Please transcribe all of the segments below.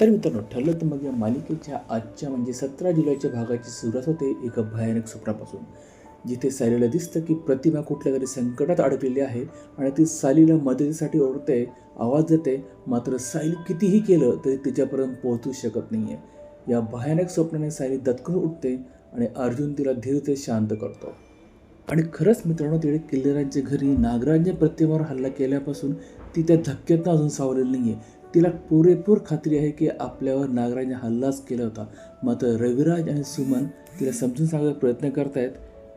तर मित्रांनो ठरलं तर मग या मालिकेच्या आजच्या म्हणजे सतरा जुलैच्या भागाची सुरुवात होते एका भयानक स्वप्नापासून. जिथे सायलीला दिसतं की प्रतिमा कुठल्या तरी संकटात अडकलेली आहे आणि ती सायलीला मदतीसाठी ओढते आवाज देते मात्र सायली कितीही केलं तरी तिच्यापर्यंत पोहोचू शकत नाही आहे या भयानक स्वप्नाने सायली दत्कन उठते आणि अर्जुन तिला धीरते शांत करतो. आणि खरंच मित्रांनो तिने किल्लेराजच्या घरी नागराजने प्रतिमेवर हल्ला केल्यापासून ती त्या धक्क्यातनं अजून सावरलेली नाही आहे तिला पुरेपूर खात्री आहे की आपल्यावर नागराजने हल्लाच केला होता. मात्र रविराज आणि सुमन तिला समजून सांगायचा प्रयत्न करतायत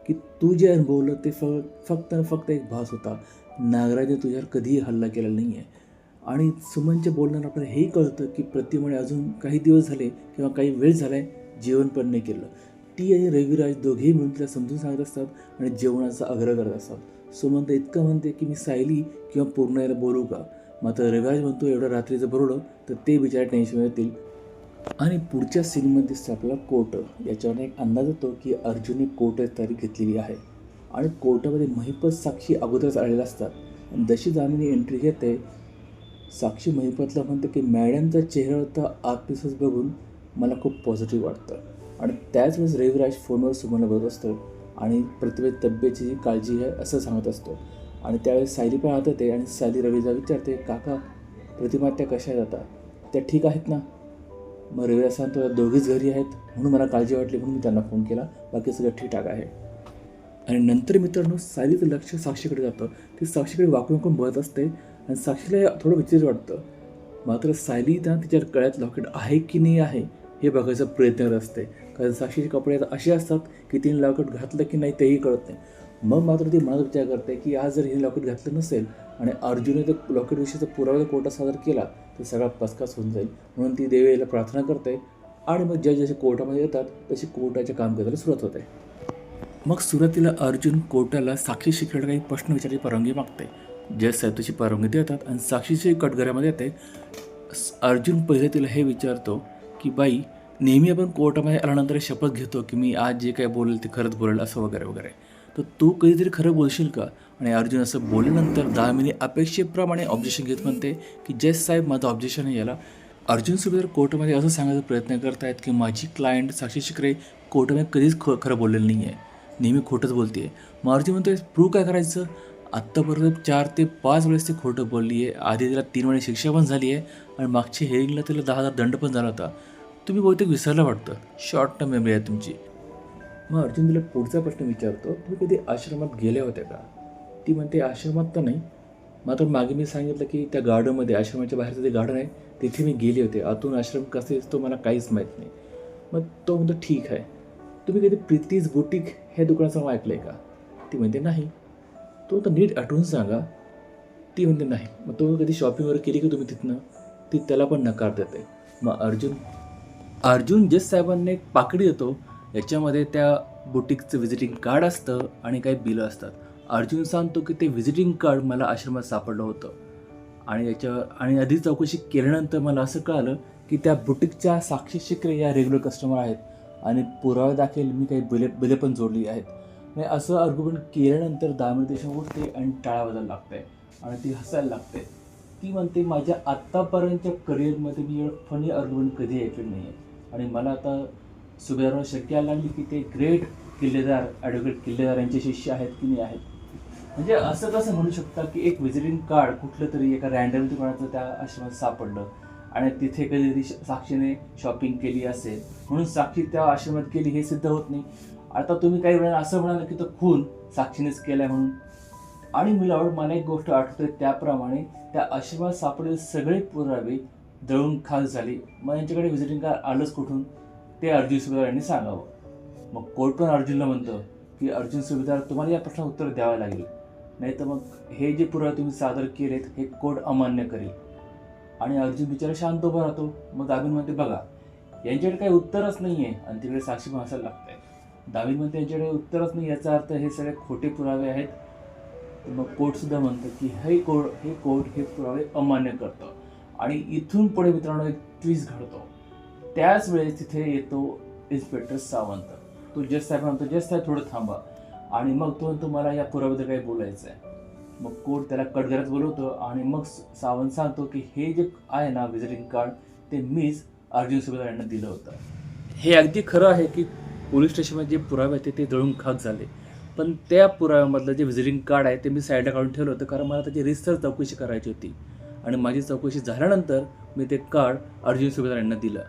की तू जे अनुभवलं ते फ फक्त फक्त एक भास होता. नागराजने तुझ्यावर कधीही हल्ला केलेला नाही आहे आणि सुमनच्या बोलण्यावर आपल्याला हेही कळतं की प्रतिमाने अजून काही दिवस झाले किंवा काही वेळ झाला आहे जेवण पण नाही केलं. ती आणि रविराज दोघेही मिळून तिला समजून सांगत असतात आणि जेवणाचा आग्रह करत असतात. सुमन तर इतकं म्हणते की मी सायली किंवा पूर्ण याला बोलू का? मात्र रविराज म्हणतो एवढं रात्रीचं भरवलं तर ते बिचारे टेन्शन येतील. आणि पुढच्या सीनमध्ये दिसतं आपल्याला कोट याच्यावर एक अंदाज येतो की अर्जुनने कोट तयारी घेतलेली आहे. आणि कोर्टामध्ये महिपत साक्षी अगोदरच आलेला असतात. आणि जशी जामिनी एंट्री घेते साक्षी महिपतला म्हणते की मॅडमचा चेहरा चेहऱ्यावरचा आत्मविश्वास बघून मला खूप पॉझिटिव्ह वाटतं. आणि त्याच वेळेस रविराज फोनवर सुमनला बघत असतो. आणि प्रतिभेत तब्येची जी काळजी आहे असं सांगत असतो. आणि त्यावेळेस सायली पण होते आणि सायली रवीला विचारते काका प्रतिमा त्या कशा जातात त्या ठीक आहेत ना. मग रवी सांगतो दोघीच घरी आहेत. म्हणून मला काळजी वाटली म्हणून मी त्यांना फोन केला. बाकी सगळं ठीकठाक आहे. आणि नंतर मित्रांनो सायलीचं लक्ष साक्षीकडे जातं. ती साक्षीकडे वाकून वाकून बघत असते आणि साक्षीला थोडं विचित्र वाटतं. मात्र सायली त्या तिच्या कळ्यात लॉकेट आहे की नाही आहे हे बघायचा प्रयत्न करत असते. कारण साक्षीचे कपडे असे असतात की तिने लॉकेट घातलं की नाही तेही कळत नाही. मग मात्र ती मनात विचार करते की आज जर हिने लॉकेट घातलं नसेल आणि अर्जुनने तर लॉकेटविषयीचा पुरावा कोर्टात सादर केला तर सगळा पसकास होऊन जाईल. म्हणून ती देवीला प्रार्थना करते आणि मग जज जसे कोर्टामध्ये येतात तशी कोर्टाचे काम करायला सुरुवात होते. मग सुरुवातीला अर्जुन कोर्टाला साक्षी शिकण्यासाठी काही प्रश्न विचारायची परवानगी मागते. जज साहेब तशी परवानगी देतात आणि साक्षीची कटघऱ्यामध्ये येते अर्जुन पहिले तिला हे विचारतो की बाई नेहमी आपण कोर्टामध्ये आल्यानंतर शपथ घेतो की मी आज जे काही बोलेल ते खरंच बोलेल असं वगैरे वगैरे. तर तू कधीतरी खरं बोलशील का? आणि अर्जुन असं बोलल्यानंतर दहा मिनिट अपेक्षेप्रमाणे ऑब्जेक्शन घेत म्हणते की जज साहेब माझं ऑब्जेक्शन आहे याला. अर्जुन सुबेदार कोर्टमध्ये असं सांगायचा प्रयत्न करतायत की माझी क्लायंट साक्षी शिकरे कोर्टामध्ये कधीच ख खरं बोललेलं नाही आहे नेहमी खोटंच बोलते आहे मग अर्जुन म्हणतोय प्रूव्ह काय करायचं? आत्तापर्यंत चार ते पाच वेळेस ती खोटं बोलली आहे. आधी तिला तीन वेळेस शिक्षा पण झाली आहे आणि मागच्या हेअरिंगला तिला दहा हजार दंड पण झाला होता. तुम्ही बहुतेक विसरलं वाटतं. शॉर्ट टर्म मेमरी आहे तुमची. मग अर्जुन तिला पुढचा प्रश्न विचारतो तुम्ही कधी आश्रमात गेल्या होत्या का? ती म्हणते आश्रमात तर नाही. मात्र मागे मी सांगितलं की त्या गार्डनमध्ये आश्रमाच्या बाहेरचं जे गार्डन आहे तिथे मी गेले होते. आतून आश्रम कसे असतो मला काहीच माहीत नाही. मग तो म्हणतो ठीक आहे. तुम्ही कधी प्रीतीज बुटीक हे दुकानाचं नाव ऐकलं आहे का? ती म्हणते नाही. तो तर नीट आठवून सांगा. ती म्हणते नाही. मग तो कधी शॉपिंग वगैरे केली की तुम्ही तिथनं? ती त्याला पण नकार देते. मग अर्जुन अर्जुन जस साहेबांना एक पाकडी देतो याच्यामध्ये त्या बुटीकचं व्हिजिटिंग कार्ड असतं आणि काही बिलं असतात. अर्जुन सांगतो की ते व्हिजिटिंग कार्ड मला आश्रमात सापडलं होतं. आणि याच्यावर आणि आधी चौकशी केल्यानंतर मला असं कळालं की त्या बुटीकच्या साक्षी शिकरे या रेग्युलर कस्टमर आहेत. आणि पुरावे दाखल मी काही बिले बिले पण जोडली आहेत. आणि असं आर्ग्युमेंट केल्यानंतर दामिनी उठते आणि टाळा बदल लागते आणि ती हसायला लागते. ती म्हणते माझ्या आत्तापर्यंतच्या करिअरमध्ये मी फनी आर्ग्युमेंट कधी ऐकलं नाही आहे आणि मला आता सुभेदारांना शक्य आला लागली की ते ग्रेट किल्लेदार ॲडव्होकेट किल्लेदार यांचे शिष्य आहेत की नाही आहेत? म्हणजे असं कसं म्हणू शकता की एक विजिटिंग कार्ड कुठलं तरी एका रँडम दुकानाचं त्या आश्रमात सापडलं आणि तिथे कधीतरी श- साक्षीने शॉपिंग केली असेल. म्हणून साक्षी त्या आश्रमात केली हे सिद्ध होत नाही. आता तुम्ही काही वेळा असं म्हणाल की तो खून साक्षीनेच केलाय म्हणून. आणि मुलावर मला एक गोष्ट आठवते त्याप्रमाणे त्या आश्रमात सापडलेले सगळे पुरावे दळून खास झाली. मग यांच्याकडे व्हिजिटिंग कार्ड आलंच कुठून? ते अर्जुन सुभेदार यांनी सांगावं. मग कोर्ट पण अर्जुनला म्हणतं की अर्जुन सुभेदार तुम्हाला या प्रश्नाला उत्तर द्यावं लागेल. नाही तर मग हे जे पुरावे तुम्ही सादर केलेत हे कोर्ट अमान्य करेल. आणि अर्जुन बिचारा शांत उभा राहतो. मग दाबीन म्हणते बघा यांच्याकडे काही उत्तरच नाही आहे आणि तिकडे साक्षी माणसाला लागत आहे दाबीन म्हणते यांच्याकडे उत्तरच नाही. याचा अर्थ हे सगळे खोटे पुरावे आहेत. मग कोर्टसुद्धा म्हणतं की हे कोर्ट हे कोर्ट हे पुरावे अमान्य करतं. आणि इथून पुढे मित्रांनो एक ट्विस्ट घडतो. त्याच वेळेस तिथे येतो इन्स्पेक्टर सावंत. तो जज साहेब म्हणतो जज साहेब थोडं थांबा. आणि मग तो म्हणतो मला या पुराबद्दल काही बोलायचं आहे मग कोर्ट त्याला कटघरात बोलवतो आणि मग सावंत सांगतो की हे जे आहे ना व्हिजिटिंग कार्ड ते मीच अर्जुन सुभेदार यांना दिलं होतं. हे अगदी खरं आहे की पोलीस स्टेशनमध्ये जे पुरावे होते ते जळून खाक झाले. पण त्या पुराव्यामधलं जे व्हिजिटिंग कार्ड आहे ते मी साईडला काढून ठेवलं होतं कारण मला त्याची रिसर्च चौकशी करायची होती. आणि माझी चौकशी झाल्यानंतर मी ते कार्ड अर्जुन सुभेदार यांना दिलं.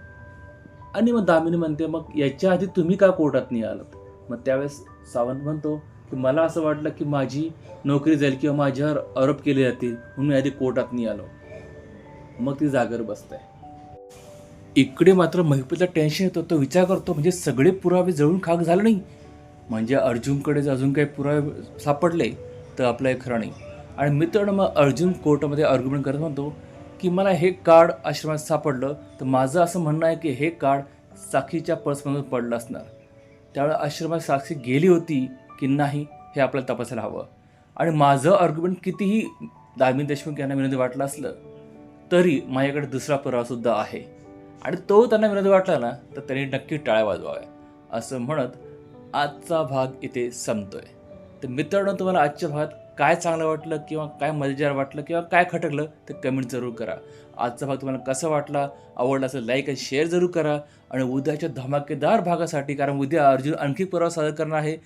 आणि मग दामिनी म्हणते मग याच्या आधी तुम्ही का कोर्टात नाही आलात? मग त्यावेळेस सावंत म्हणतो की मला असं वाटलं की माझी नोकरी जाईल किंवा माझ्यावर आरोप केले जातील म्हणून मी आधी कोर्टात नाही आलो. मग ती जागर बसते. इकडे मात्र महिपतला टेन्शन येतं तो विचार करतो म्हणजे सगळे पुरावे जळून खाक झाले नाही? म्हणजे अर्जुनकडे जर अजून काही पुरावे सापडले तर आपलं हे खरं नाही. आणि मित्रांनो मग अर्जुन कोर्टामध्ये आर्ग्युमेंट करत म्हणतो की मला हे कार्ड आश्रमात सापडलं तर माझं असं म्हणणं आहे की हे कार्ड साक्षीच्या पर्समधून पडलं असणार. त्यावेळेला आश्रमात साक्षी गेली होती की नाही हे आपल्याला तपासायला हवं. आणि माझं आर्ग्युमेंट कितीही दामिनी देशमुख यांना विनोदी वाटलं असलं तरी माझ्याकडे दुसरा पुरावासुद्धा आहे. आणि तो त्यांना विनोदी वाटला ना तर त्यांनी नक्की टाळ्या वाजवाव्या. असं म्हणत आजचा भाग इथे संपतोय. तर मित्रांनो तुम्हाला आजच्या भागात काय चांगलं वाटलं किंवा काय मजेदार वाटलं किंवा काय खटकलं ते कमेंट जरूर करा. आजचा भाग तुम्हाला कसा वाटला? आवडला असेल लाईक आणि शेअर जरूर करा. आणि उद्याच्या धमाकेदार भागासाठी कारण उद्या अर्जुन आणखी पुरावा सादर करणार आहे.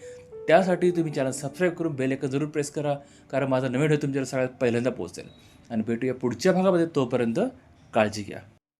त्यासाठी तुम्ही चॅनल सबस्क्राईब करून बेलेकन जरूर प्रेस करा कारण माझा नवीन व्हिडिओ तुमच्या सगळ्यात पहिल्यांदा पोहोचेल. आणि भेटूया पुढच्या भागामध्ये तोपर्यंत काळजी घ्या.